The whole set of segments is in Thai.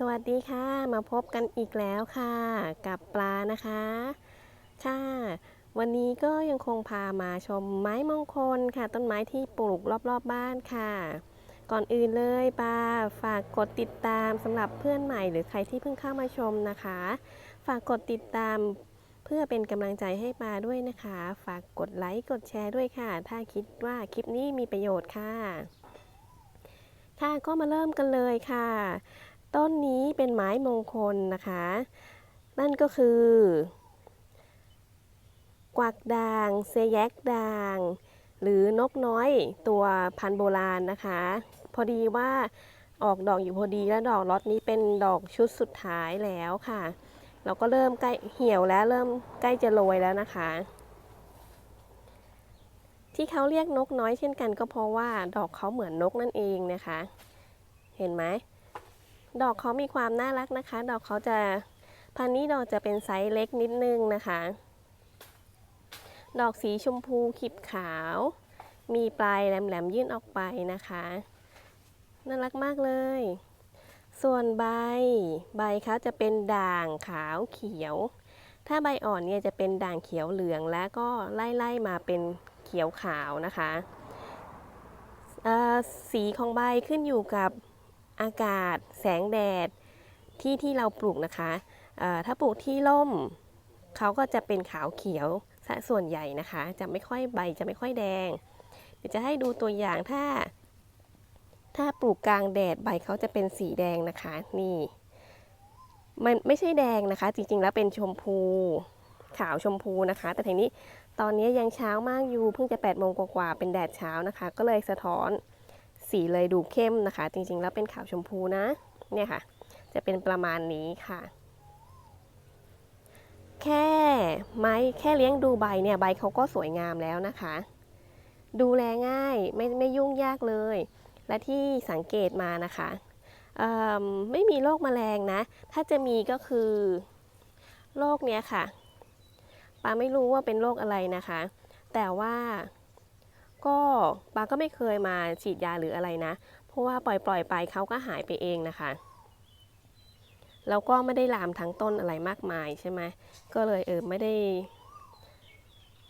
สวัสดีค่ะ มาพบกันอีกแล้วค่ะ กับปลานะคะ ค่ะ วันนี้ก็ยังคงพามาชมไม้มงคลค่ะ ต้นไม้ที่ปลูกรอบๆบบ้านค่ะ ก่อนอื่นเลยปลาฝากกดติดตามสำหรับเพื่อนใหม่หรือใครที่เพิ่งเข้ามาชมนะคะ ฝากกดติดตามเพื่อเป็นกำลังใจให้ปลาด้วยนะคะ ฝากกดไลค์กดแชร์ด้วยค่ะ ถ้าคิดว่าคลิปนี้มีประโยชน์ค่ะ ค่ะก็มาเริ่มกันเลยค่ะ ต้นนี้เป็นไม้มงคลนะคะ นั่นก็คือ กวักด่าง เซยักด่าง หรือนกน้อยตัวพันโบราณนะคะ พอดีว่าออกดอกอยู่พอดีแล้วดอกล็อตนี้เป็นดอกชุดสุดท้ายแล้วค่ะ เราก็เริ่มใกล้เหี่ยวแล้วเริ่มใกล้จะโรยแล้วนะคะ ที่เขาเรียกนกน้อยเช่นกันก็เพราะว่าดอกเขาเหมือนนกนั่นเองนะคะ เห็นไหม ดอกเขามีความน่ารักนะคะ ดอกเขาจะพันธุ์นี้ดอกจะเป็นไซส์เล็กนิดนึงนะคะ ดอกสีชมพูขีบขาว มีปลายแหลมๆยื่นออกไปนะคะ น่ารักมากเลย ส่วนใบ ใบเขาจะเป็นด่างขาวเขียว ถ้าใบอ่อนเนี่ยจะเป็นด่างเขียวเหลืองและก็ไล่ๆมาเป็นเขียวขาวนะคะ สีของใบขึ้นอยู่กับ อากาศ แสงแดด ที่ที่เราปลูกนะคะ ถ้าปลูกที่ร่มเขาก็จะเป็นขาวเขียวซะส่วนใหญ่นะคะ จะไม่ค่อยใบจะไม่ค่อยแดง เดี๋ยวจะให้ดูตัวอย่างถ้า ถ้าปลูกกลางแดดใบเขาจะเป็นสีแดงนะคะ นี่ มันไม่ใช่แดงนะคะ จริงๆ แล้วเป็นชมพูขาวชมพูนะคะ แต่ทีนี้ตอนนี้ยังเช้ามากอยู่เพิ่งจะ8ปดโมงกว่าๆเป็นแดดเช้านะคะ ก็เลยสะท้อน สีเลยดูเข้มนะคะ จริงๆ แล้วเป็นขาวชมพูนะ เนี่ยค่ะ จะเป็นประมาณนี้ค่ะ แค่ไม้แค่เลี้ยงดูใบเนี่ยใบเขาก็สวยงามแล้วนะคะ ดูแลง่ายไม่ไม่ยุ่งยากเลย และที่สังเกตมานะคะมไม่มีโรคแมลงนะ ถ้าจะมีก็คือโรคเนี้ยค่ะปาไม่รู้ว่าเป็นโรคอะไรนะคะ แต่ว่า ก็ปาก็ไม่เคยมาฉีดยาหรืออะไรนะ เพราะว่าปล่อยปล่อยๆไปเขาก็หายไปเองนะคะ แล้วก็ไม่ได้ลามทั้งต้นอะไรมากมายใช่ไหมก็เลยเออไม่ได้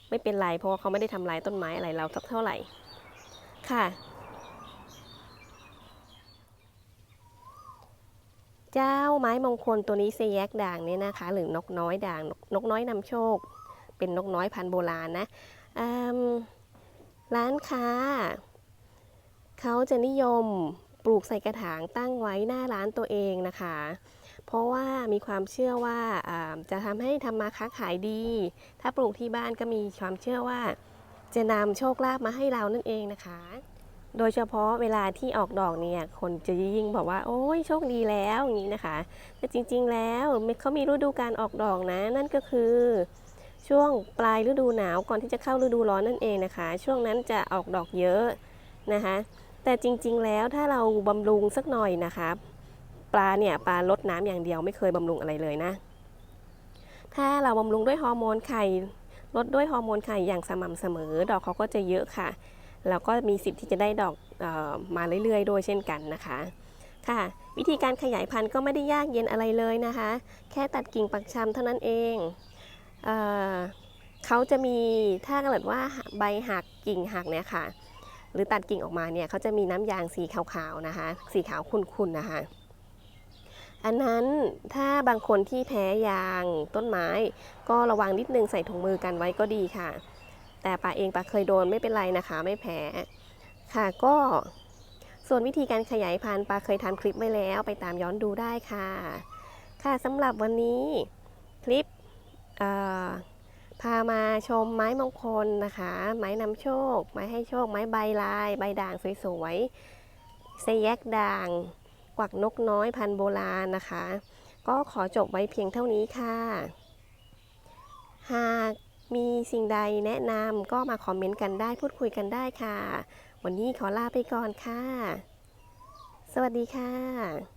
ไม่เป็นไรเพราะเขาไม่ได้ทำลายต้นไม้อะไรเราสักเท่าไหร่ ค่ะเจ้าไม้มงคลตัวนี้เซแยกด่างเนี่ยนะคะ หรือนกน้อยด่างนกน้อยนำโชค เป็นนกน้อยพันธุ์โบราณนะอืม ร้านค้า เขาจะนิยมปลูกใส่กระถางตั้งไว้หน้าร้านตัวเองนะคะ เพราะว่ามีความเชื่อว่าจะทำให้ทำมาค้าขายดี ถ้าปลูกที่บ้านก็มีความเชื่อว่า จะนำโชคลาภมาให้เรานั่นเองนะคะ โดยเฉพาะเวลาที่ออกดอกเนี่ยคนจะยิ่งบอกว่า โอ้ยโชคดีแล้วอย่างนี้นะคะ แต่จริงๆแล้วเขามีฤดูการออกดอกนะ นั่นก็คือ ช่วงปลายฤดูหนาวก่อนที่จะเข้าฤดูร้อนนั่นเองนะคะ ช่วงนั้นจะออกดอกเยอะนะคะ แต่จริงๆแล้วถ้าเราบำรุงสักหน่อยนะคะปลาเนี่ยปลาลดน้ำอย่างเดียวไม่เคยบำรุงอะไรเลยนะ ถ้าเราบำรุงด้วยฮอร์โมนไข่ลดด้วยฮอร์โมนไข่อย่างสม่ำเสมอ ดอกเขาก็จะเยอะค่ะ แล้วก็มีสิทธิ์ที่จะได้ดอกออมาเรื่อยๆด้วยเช่นกันนะคะค่ะ วิธีการขยายพันธุ์ก็ไม่ได้ยากเย็นอะไรเลยนะคะ แค่ตัดกิ่งปักชำเท่านั้นเอง เเขาจะมีถ้าเกิดว่าใบหักกิ่งหักเนี่ยค่ะ หรือตัดกิ่งออกมาเนี่ยเขาจะมีน้ำยางสีขาวๆนะคะ สีขาวขุ่นๆนะคะ อันนั้นถ้าบางคนที่แพ้ยางต้นไม้ ก็ระวังนิดนึงใส่ถุงมือกันไว้ก็ดีค่ะ แต่ปาเองปาเคยโดนไม่เป็นไรนะคะ ไม่แพ้ค่ะก็ส่วนวิธีการขยายพันธุ์ปาเคยทำคลิปไว้แล้วไปตามย้อนดูได้ค่ะ ค่ะสำหรับวันนี้คลิป พามาชมไม้มงคลนะคะ ไม้นำโชค ไม้ให้โชค ไม้ใบลาย ใบด่างสวยๆเซแยกด่าง กวักนกน้อยพันโบราณนะคะ ก็ขอจบไว้เพียงเท่านี้ค่ะ หากมีสิ่งใดแนะนำก็มาคอมเมนต์กันได้พูดคุยกันได้ค่ะ วันนี้ขอลาไปก่อนค่ะ สวัสดีค่ะ